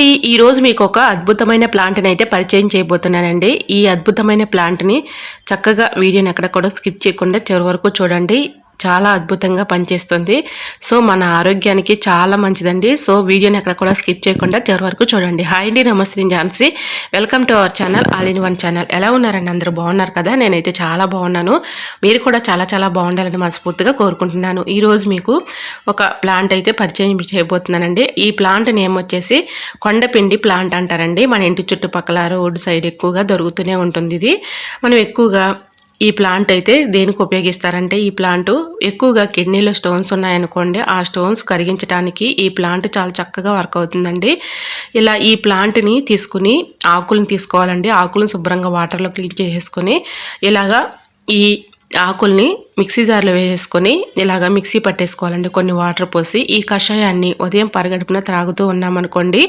అండి ఈరోజు మీకు ఒక అద్భుతమైన ప్లాంట్ని అయితే పరిచయం చేయబోతున్నానండి. ఈ అద్భుతమైన ప్లాంట్ని చక్కగా వీడియోని ఎక్కడ కూడా స్కిప్ చేయకుండా చివరి వరకు చూడండి. చాలా అద్భుతంగా పనిచేస్తుంది. సో మన ఆరోగ్యానికి చాలా మంచిదండి. సో వీడియోని ఎక్కడ కూడా స్కిప్ చేయకుండా చివరి వరకు చూడండి. హాయ్ అండి నమస్తే Jhansi. Welcome to our channel all in one channel. ఎలా ఉన్నారండి? అందరూ బాగున్నారు కదా? నేనైతే చాలా బాగున్నాను. మీరు కూడా చాలా చాలా బాగుండాలని మనస్ఫూర్తిగా కోరుకుంటున్నాను. ఈరోజు మీకు ఒక ప్లాంట్ అయితే పరిచయం చేయబోతున్నానండి. ఈ ప్లాంట్ నేమ్ వచ్చేసి కొండపిండి ప్లాంట్ అంటారండి. మన ఇంటి చుట్టుపక్కల రోడ్ సైడ్ ఎక్కువగా దొరుకుతూనే ఉంటుంది ఇది. మనం ఎక్కువగా ఈ ప్లాంట్ అయితే దేనికి ఉపయోగిస్తారంటే ఈ ప్లాంట్ ఎక్కువగా కిడ్నీలో స్టోన్స్ ఉన్నాయనుకోండి ఆ స్టోన్స్ కరిగించడానికి ఈ ప్లాంట్ చాలా చక్కగా వర్క్ అవుతుందండి. ఇలా ఈ ప్లాంట్ని తీసుకుని ఆకులను తీసుకోవాలండి. ఆకులను శుభ్రంగా వాటర్లో క్లీన్ చేసేసుకొని ఇలాగా ఈ ఆకుల్ని మిక్సీ జార్లో వేసేసుకొని ఇలాగ మిక్సీ పట్టేసుకోవాలండి. కొన్ని వాటర్ పోసి ఈ కషాయాన్ని ఉదయం పరగడుపున త్రాగుతూ ఉన్నామనుకోండి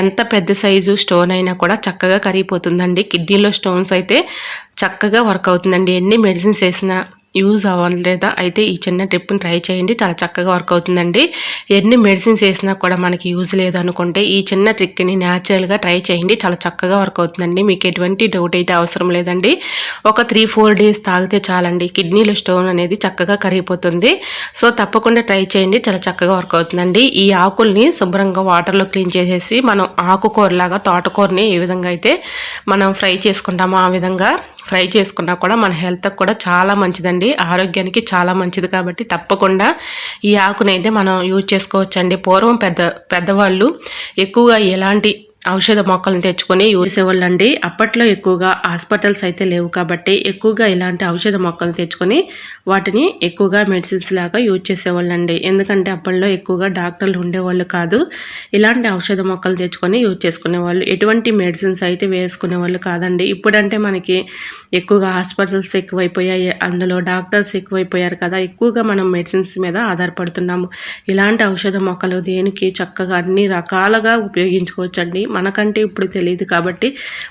ఎంత పెద్ద సైజు స్టోన్ అయినా కూడా చక్కగా కరిగిపోతుందండి. కిడ్నీలో స్టోన్స్ అయితే చక్కగా వర్క్ అవుతుందండి. ఎన్ని మెడిసిన్స్ వేసినా యూజ్ అవ్వలేదా? అయితే ఈ చిన్న ట్రిప్ని ట్రై చేయండి. చాలా చక్కగా వర్క్ అవుతుందండి. ఎన్ని మెడిసిన్స్ వేసినా కూడా మనకి యూజ్ లేదు అనుకుంటే ఈ చిన్న ట్రిక్ని న్యాచురల్గా ట్రై చేయండి. చాలా చక్కగా వర్క్ అవుతుందండి. మీకు ఎటువంటి డౌట్ అయితే అవసరం లేదండి. ఒక త్రీ ఫోర్ డేస్ తాగితే చాలండి. కిడ్నీలో స్టోన్ అనేది చక్కగా కరిగిపోతుంది. సో తప్పకుండా ట్రై చేయండి. చాలా చక్కగా వర్క్ అవుతుందండి. ఈ ఆకుల్ని శుభ్రంగా వాటర్లో క్లీన్ చేసేసి మనం ఆకుకూరలాగా తోటకూరని ఏ విధంగా అయితే మనం ఫ్రై చేసుకుంటామో ఆ విధంగా ఫ్రై చేసుకున్నా కూడా మన హెల్త్కి కూడా చాలా మంచిదండి. ఆరోగ్యానికి చాలా మంచిది కాబట్టి తప్పకుండా ఈ ఆకునైతే మనం యూజ్ చేసుకోవచ్చండి. పూర్వం పెద్ద పెద్దవాళ్ళు ఎక్కువగా ఎలాంటి ఔషధ మొక్కలను తెచ్చుకొని వేసేవాళ్ళండి అప్పట్లో ఎక్కువగా హాస్పిటల్స్ అయితే లేవు కాబట్టి ఎక్కువగా ఇలాంటి ఔషధ మొక్కలు తెచ్చుకొని వాటిని ఎక్కువగా మెడిసిన్స్ లాగా యూజ్ చేసేవాళ్ళండి. ఎందుకంటే అప్పట్లో ఎక్కువగా డాక్టర్లు ఉండేవాళ్ళు కాదు. ఇలాంటి ఔషధ మొక్కలు తెచ్చుకొని యూజ్ చేసుకునేవాళ్ళు. ఎటువంటి మెడిసిన్స్ అయితే వేసుకునే వాళ్ళు కాదండి. ఇప్పుడంటే మనకి ఎక్కువగా హాస్పిటల్స్ ఎక్కువైపోయాయి. అందులో డాక్టర్స్ ఎక్కువైపోయారు కదా. ఎక్కువగా మనం మెడిసిన్స్ మీద ఆధారపడుతున్నాము. ఇలాంటి ఔషధ మొక్కలు దేనికి చక్కగా అన్ని రకాలుగా ఉపయోగించుకోవచ్చండి. మనకంటే ఇప్పుడు తెలియదు కాబట్టి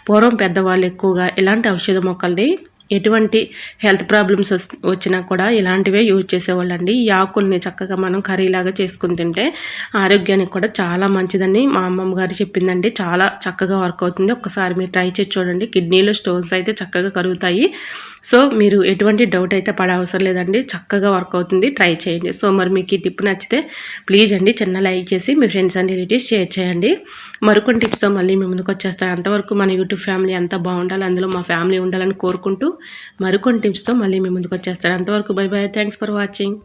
పూర్వం పెద్దవాళ్ళు ఎక్కువగా ఇలాంటి ఔషధ మొక్కల్ని ఎటువంటి హెల్త్ ప్రాబ్లమ్స్ వచ్చినా కూడా ఇలాంటివే యూజ్ చేసేవాళ్ళండి. ఈ ఆకుల్ని చక్కగా మనం కర్రీలాగా చేసుకుని తింటే ఆరోగ్యానికి కూడా చాలా మంచిదని మా అమ్మమ్మ గారు చెప్పిందండి. చాలా చక్కగా వర్క్ అవుతుంది. ఒకసారి మీరు ట్రై చేసి చూడండి. కిడ్నీలో స్టోన్స్ అయితే చక్కగా కరుగుతాయి. సో మీరు ఎటువంటి డౌట్ అయితే పడే అవసరం లేదండి. చక్కగా వర్క్ అవుతుంది. ట్రై చేయండి. సో మరి మీకు ఈ టిప్ నచ్చితే ప్లీజ్ అండి చిన్న లైక్ చేసి మీ ఫ్రెండ్స్ అండ్ రిలేటివ్స్ షేర్ చేయండి. మరికొన్ని టిప్స్తో మళ్ళీ మీ ముందుకు వచ్చేస్తాను. అంతవరకు మన యూట్యూబ్ ఫ్యామిలీ అంతా బాగుండాలి. అందులో మా ఫ్యామిలీ ఉండాలని కోరుకుంటూ మరికొన్ని టిప్స్తో మళ్ళీ మీ ముందుకు వచ్చేస్తాను. అంతవరకు bye bye thanks for watching